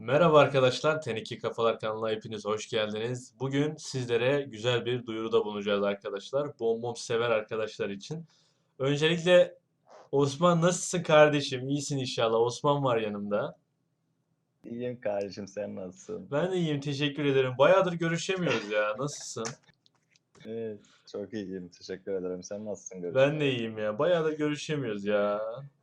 Merhaba arkadaşlar, Teniki Kafalar kanalına hepiniz hoş geldiniz. Bugün sizlere güzel bir duyuruda bulunacağız arkadaşlar. Bonbon sever arkadaşlar için. Öncelikle Osman nasılsın kardeşim? İyisin inşallah. Osman var yanımda. İyiyim kardeşim sen nasılsın? Ben de iyiyim, teşekkür ederim. Bayağıdır görüşemiyoruz ya. Nasılsın? Evet çok iyiyim teşekkür ederim. Sen nasılsın? Ben Görüşürüz. de iyiyim ya. Bayağıdır görüşemiyoruz ya.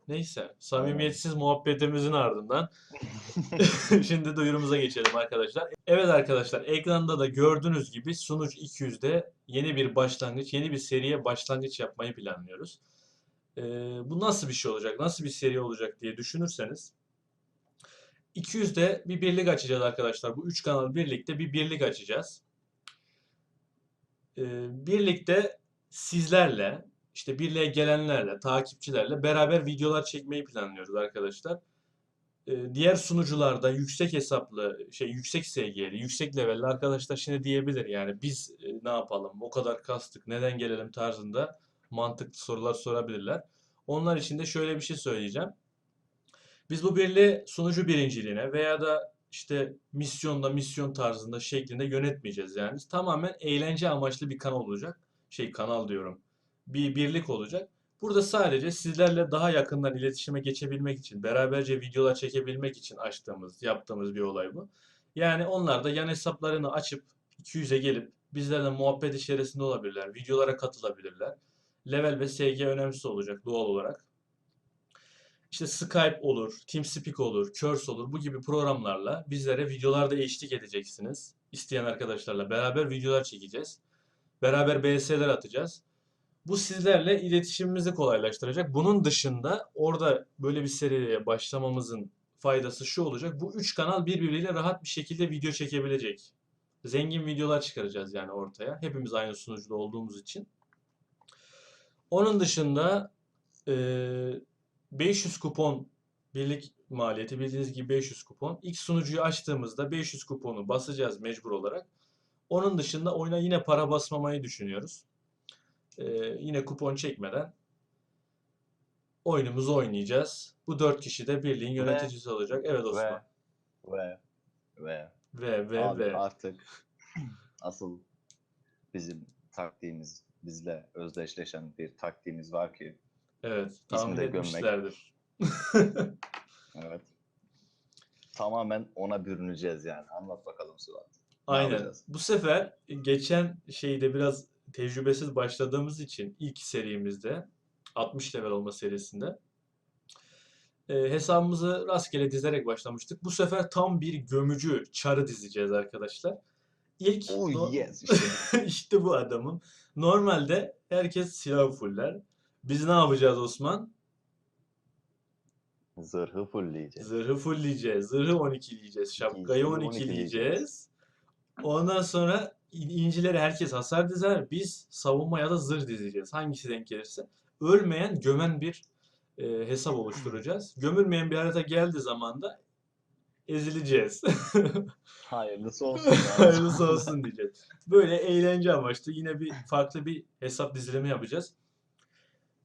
Neyse, samimiyetsiz muhabbetimizin ardından Şimdi duyurumuza geçelim arkadaşlar. Evet arkadaşlar ekranda da gördüğünüz gibi Sunucu 200'de yeni bir başlangıç, yeni bir seriye başlangıç yapmayı planlıyoruz. Ee, bu nasıl bir şey olacak, nasıl bir seri olacak diye düşünürseniz 200'de bir birlik açacağız arkadaşlar. Bu üç kanal birlikte bir birlik açacağız. Ee, birlikte sizlerle, işte birliğe gelenlerle, takipçilerle beraber videolar çekmeyi planlıyoruz arkadaşlar e, diğer sunucularda yüksek hesaplı, şey yüksek SG'li, yüksek levelli arkadaşlar şimdi diyebilir yani biz e, ne yapalım, o kadar kastık, neden gelelim tarzında mantıklı sorular sorabilirler. Onlar için de şöyle bir şey söyleyeceğim. Biz bu birliği sunucu birinciliğine veya da işte misyonda misyon tarzında şeklinde yönetmeyeceğiz yani. Tamamen eğlence amaçlı bir kanal olacak. Şey kanal diyorum. Bir birlik olacak. Burada sadece sizlerle daha yakından iletişime geçebilmek için, beraberce videolar çekebilmek için açtığımız, yaptığımız bir olay bu. Yani onlar da yan hesaplarını açıp 200'e gelip bizlerle muhabbet içerisinde olabilirler, videolara katılabilirler. Level ve SG önemsiz olacak doğal olarak. İşte Skype olur, TeamSpeak olur, Curse olur bu gibi programlarla bizlere videolarda eşlik edeceksiniz. İsteyen arkadaşlarla beraber videolar çekeceğiz. Beraber BS'ler atacağız. Bu sizlerle iletişimimizi kolaylaştıracak. Bunun dışında orada böyle bir seriye başlamamızın faydası şu olacak. Bu üç kanal birbiriyle rahat bir şekilde video çekebilecek. Zengin videolar çıkaracağız yani ortaya. Hepimiz aynı sunucuda olduğumuz için. Onun dışında eee, 500 kupon birlik maliyeti bildiğiniz gibi 500 kupon. İlk sunucuyu açtığımızda 500 kuponu basacağız mecbur olarak. Onun dışında oyuna yine para basmamayı düşünüyoruz. Ee, yine kupon çekmeden oyunumuzu oynayacağız. Bu dört kişi de birliğin yöneticisi olacak. Evet Osman. Ve ve Ve ve abi ve. artık asıl bizim taktiğimiz bizle özdeşleşen bir taktiğimiz var ki Evet, tahmin gömmek. etmişlerdir. evet tamamen ona bürüneceğiz yani. Anlat bakalım Suat. Ne Aynen. yapacağız? Bu sefer geçen şeyde biraz tecrübesiz başladığımız için ilk serimizde 60 level olma serisinde e, hesabımızı rastgele dizerek başlamıştık. Bu sefer tam bir gömücü çarı dizeceğiz arkadaşlar. İlk no- Oh yes işte. işte bu adamım. Normalde herkes silah fuller. Biz ne yapacağız Osman? Zırhı fullleyeceğiz. Zırhı fullleyeceğiz. Zırhı 12'leyeceğiz. Şapkayı İncileri 12'leyeceğiz. Ondan sonra in- incileri herkes hasar dizer. Biz savunma ya da zırh dizeceğiz. Hangisi denk gelirse. Ölmeyen, gömen bir e, hesap oluşturacağız. Gömülmeyen bir harita geldiği zaman da ezileceğiz. Hayırlısı olsun. Hayırlısı olsun diyeceğiz. Böyle eğlence amaçlı yine bir farklı bir hesap dizilimi yapacağız.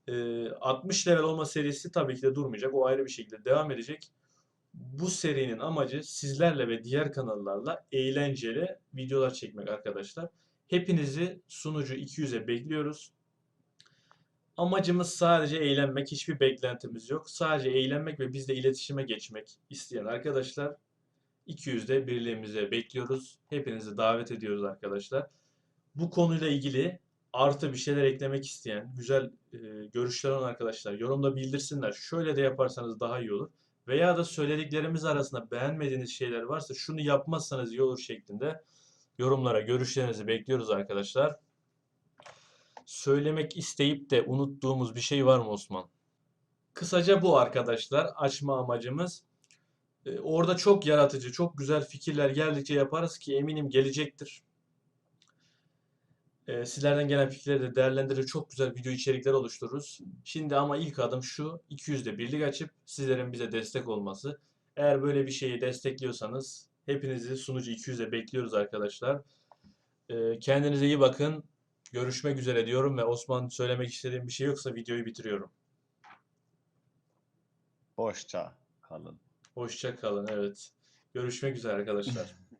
Ee, 60 level olma serisi tabii ki de durmayacak. O ayrı bir şekilde devam edecek. Bu serinin amacı sizlerle ve diğer kanallarla eğlenceli videolar çekmek arkadaşlar. Hepinizi sunucu 200'e bekliyoruz. Amacımız sadece eğlenmek, hiçbir beklentimiz yok. Sadece eğlenmek ve bizle iletişime geçmek isteyen arkadaşlar 200'de birliğimize bekliyoruz. Hepinizi davet ediyoruz arkadaşlar. Bu konuyla ilgili artı bir şeyler eklemek isteyen, güzel e, görüşler olan arkadaşlar yorumda bildirsinler. Şöyle de yaparsanız daha iyi olur. Veya da söylediklerimiz arasında beğenmediğiniz şeyler varsa şunu yapmazsanız iyi olur şeklinde yorumlara görüşlerinizi bekliyoruz arkadaşlar. Söylemek isteyip de unuttuğumuz bir şey var mı Osman? Kısaca bu arkadaşlar. Açma amacımız. E, Orada çok yaratıcı, çok güzel fikirler geldikçe yaparız ki eminim gelecektir. E, sizlerden gelen fikirleri de değerlendirir, çok güzel video içerikler oluştururuz. Şimdi ama ilk adım şu, 200'de birlik açıp sizlerin bize destek olması. Eğer böyle bir şeyi destekliyorsanız hepinizi sunucu 200'e bekliyoruz arkadaşlar. E, kendinize iyi bakın. Görüşmek üzere diyorum ve Osman söylemek istediğim bir şey yoksa videoyu bitiriyorum. Hoşça kalın. Hoşça kalın, evet. Görüşmek üzere arkadaşlar.